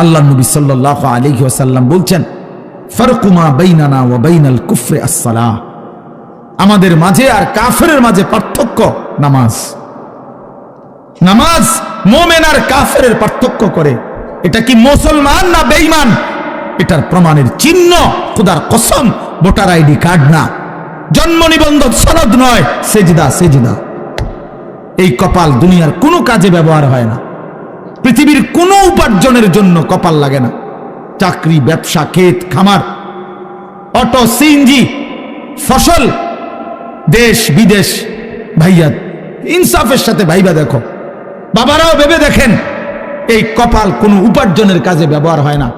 আল্লাহ নবী সাল্লাহ আলাইহি ওয়াসাল্লাম বলছেন ফারকুমা বাইনানা ওয়া বাইনাল কুফরে আসসালাহ। আমাদের মাঝে আর কাফেরের মাঝে পার্থক্য নামাজ। নামাজ মোমেন আর কাফেরের পার্থক্য করে। এটা কি মুসলমান না বেঈমান? এটার প্রমাণের চিহ্ন খুদার কসম, ভোটার আইডি কার্ড না। জন্ম নিবন্ধন সনদ নয়, সেজিদা সেজিদা। এই কপাল দুনিয়ার কোনো কাজে ব্যবহার হয় না। পৃথিবীর কোনো উপার্জনের জন্য কপাল লাগে না। চাকরি, ব্যবসা, ক্ষেত, খামার, অটো, সিএনজি, ফসল, দেশ, বিদেশ। ভাইয়া, ইনসাফের সাথে ভাইবা দেখো। বাবারাও ভেবে দেখেন, এই কপাল কোনো উপার্জনের কাজে ব্যবহার হয় না।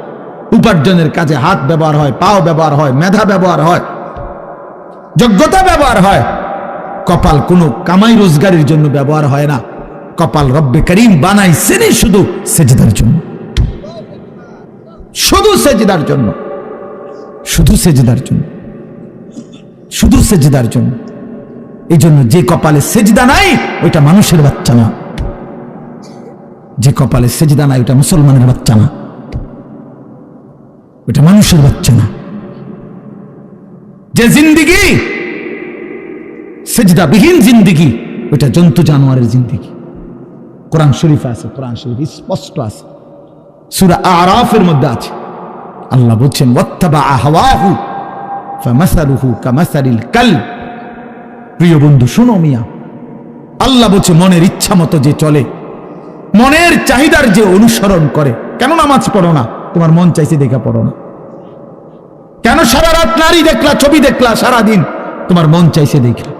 উপার্জনের কাজে হাত ব্যবহার হয়, পাও ব্যবহার হয়, মেধা ব্যবহার হয়, যোগ্যতা ব্যবহার হয়। কপাল কোনো কামাই রোজগারের জন্য ব্যবহার হয় না। কপাল রব্বে করিম বানাইছেনই শুধু সেজদার জন্য। শুধু সেজদার জন্য। শুধু সেজদার জন্য। শুধু সেজদার জন্য। এই জন্য যে কপালে সেজদা নাই, ওইটা মানুষের বাচ্চা না। যে কপালে সেজদা নাই ওটা মুসলমানের বাচ্চা না। ওটা মানুষের বাচ্চা না। যে জিন্দিগি, সেজদাবিহীন জিন্দিগি ওটা জন্তু জানোয়ারের জিন্দিগি। কোরআন শরীফ আছে, কোরআন শরীফ স্পষ্ট আছে। সুরা আরাফের মধ্যে আছে। আল্লাহ বলছেন প্রিয় বন্ধু, শুনো মিয়া, আল্লাহ বলছে, মনের ইচ্ছা মতো যে চলে, মনের চাহিদার যে অনুসরণ করে, কেন নামাজ পড়ো না? তোমার মন চাইছে দেখা পড়ো না। কেন সারা রাত নারী দেখলা, ছবি দেখলা সারা দিন তোমার মন চাইছে দেখলা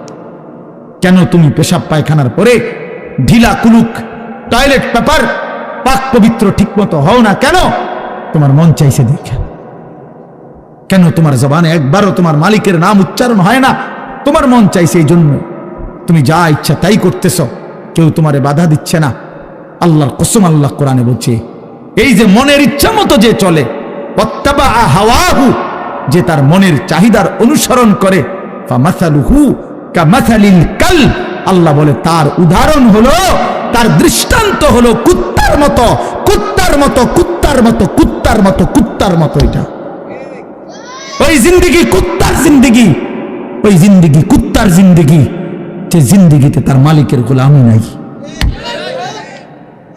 কেন তুমি পেশাব পায়খানার পরে ঢিলা কুলুক টয়লেট পেপার পাক পবিত্র ঠিক মতো হও না কেন? তোমার মন চাইছে দেখা। কেন তোমার জবানে একবারও তোমার মালিকের নাম উচ্চারণ হয় না? তোমার মন চাইছে এই জন্য। তুমি যা ইচ্ছা তাই করতেছ। কেউ তোমারে বাধা দিচ্ছে না। আল্লাহর কসম আল্লাহ কোরআনে বলছে, এই যে মনের ইচ্ছা মতো যে চলে হাওয়াহু যে তার মনের চাহিদার অনুসরণ করে আল্লাহ বলে, তার উদাহরণ হলো তার দৃষ্টান্ত হলো কুত্তার মতো কুত্তার মতো কুত্তার মতো কুত্তার মতো কুত্তার মতো এটা। ওই জিন্দিগি কুত্তার জিন্দিগি, ওই জিন্দিগি কুত্তার জিন্দিগি, যে জিন্দিগিতে তার মালিকের গোলামি নাই।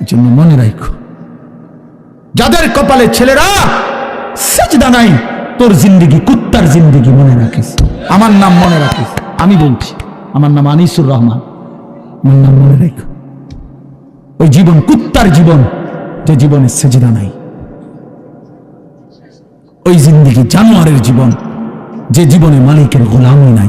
জন্য মনে রাখো, যাদের কপালে ছেলেরা সেজদা নাই, তোর জিন্দিগি কুত্তার জিন্দিগি মনে রাখিস। আমার নাম মনে রাখিস। আমি বলছি, আমার নাম আনিসুর রহমান। আমার নাম মনে রেখো। ওই জীবন, কুত্তার জীবন, যে জীবনের সেজদা নাই। ওই জিন্দিগি জানোয়ারের জীবন, যে জীবনে মালিকের গোলামি নাই।